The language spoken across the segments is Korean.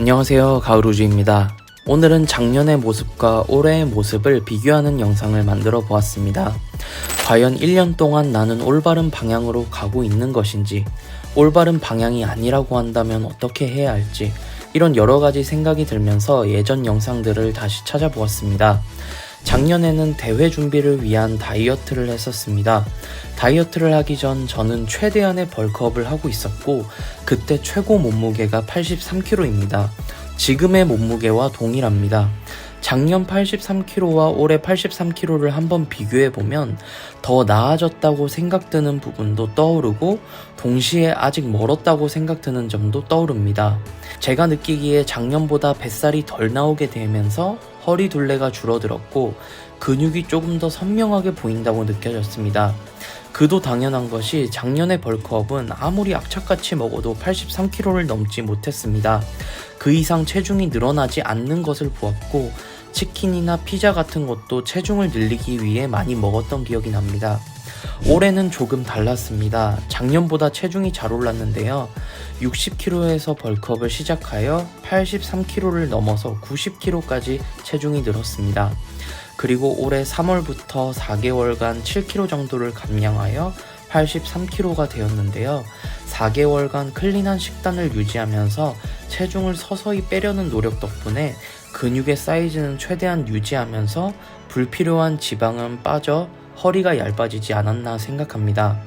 안녕하세요. 가을우주입니다. 오늘은 작년의 모습과 올해의 모습을 비교하는 영상을 만들어 보았습니다. 과연 1년 동안 나는 올바른 방향으로 가고 있는 것인지, 올바른 방향이 아니라고 한다면 어떻게 해야 할지, 이런 여러 가지 생각이 들면서 예전 영상들을 다시 찾아보았습니다. 작년에는 대회 준비를 위한 다이어트를 했었습니다. 다이어트를 하기 전 저는 최대한의 벌크업을 하고 있었고, 그때 최고 몸무게가 83kg입니다. 지금의 몸무게와 동일합니다. 작년 83kg와 올해 83kg를 한번 비교해 보면 더 나아졌다고 생각드는 부분도 떠오르고 동시에 아직 멀었다고 생각드는 점도 떠오릅니다. 제가 느끼기에 작년보다 뱃살이 덜 나오게 되면서 허리 둘레가 줄어들었고 근육이 조금 더 선명하게 보인다고 느껴졌습니다. 그도 당연한 것이 작년의 벌크업은 아무리 악착같이 먹어도 83kg를 넘지 못했습니다. 그 이상 체중이 늘어나지 않는 것을 보았고 치킨이나 피자 같은 것도 체중을 늘리기 위해 많이 먹었던 기억이 납니다. 올해는 조금 달랐습니다. 작년보다 체중이 잘 올랐는데요. 60kg에서 벌크업을 시작하여 83kg를 넘어서 90kg까지 체중이 늘었습니다. 그리고 올해 3월부터 4개월간 7kg 정도를 감량하여 83kg가 되었는데요. 4개월간 클린한 식단을 유지하면서 체중을 서서히 빼려는 노력 덕분에 근육의 사이즈는 최대한 유지하면서 불필요한 지방은 빠져 허리가 얇아지지 않았나 생각합니다.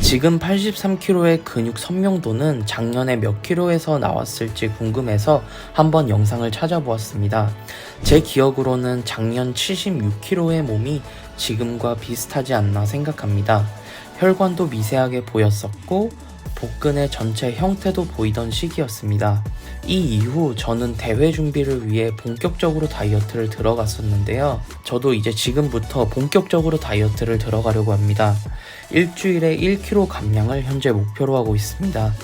지금 83kg의 근육 선명도는 작년에 몇 킬로에서 나왔을지 궁금해서 한번 영상을 찾아보았습니다. 제 기억으로는 작년 76kg의 몸이 지금과 비슷하지 않나 생각합니다. 혈관도 미세하게 보였었고 복근의 전체 형태도 보이던 시기였습니다. 이 이후 저는 대회 준비를 위해 본격적으로 다이어트를 들어갔었는데요. 저도 이제 지금부터 본격적으로 다이어트를 들어가려고 합니다. 일주일에 1kg 감량을 현재 목표로 하고 있습니다.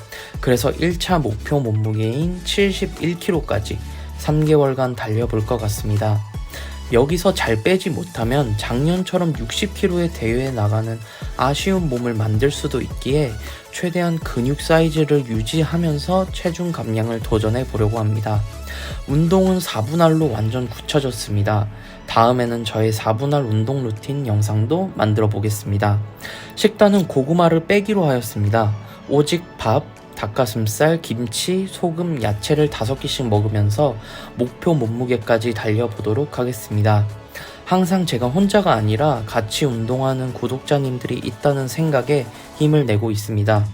그래서 1차 목표 몸무게인 71kg까지 3개월간 달려볼 것 같습니다. 여기서 잘 빼지 못하면 작년처럼 60kg의 대회에 나가는 아쉬운 몸을 만들 수도 있기에 최대한 근육 사이즈를 유지하면서 체중 감량을 도전해 보려고 합니다. 운동은 4분할로 완전 굳혀졌습니다. 다음에는 저의 4분할 운동 루틴 영상도 만들어 보겠습니다. 식단은 고구마를 빼기로 하였습니다. 오직 밥, 닭가슴살, 김치, 소금, 야채를 5개씩 먹으면서 목표 몸무게까지 달려보도록 하겠습니다. 항상 제가 혼자가 아니라 같이 운동하는 구독자님들이 있다는 생각에 힘을 내고 있습니다.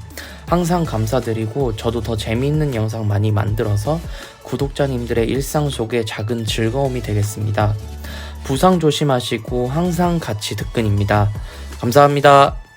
항상 감사드리고 저도 더 재미있는 영상 많이 만들어서 구독자님들의 일상 속에 작은 즐거움이 되겠습니다. 부상 조심하시고 항상 같이 득근입니다. 감사합니다.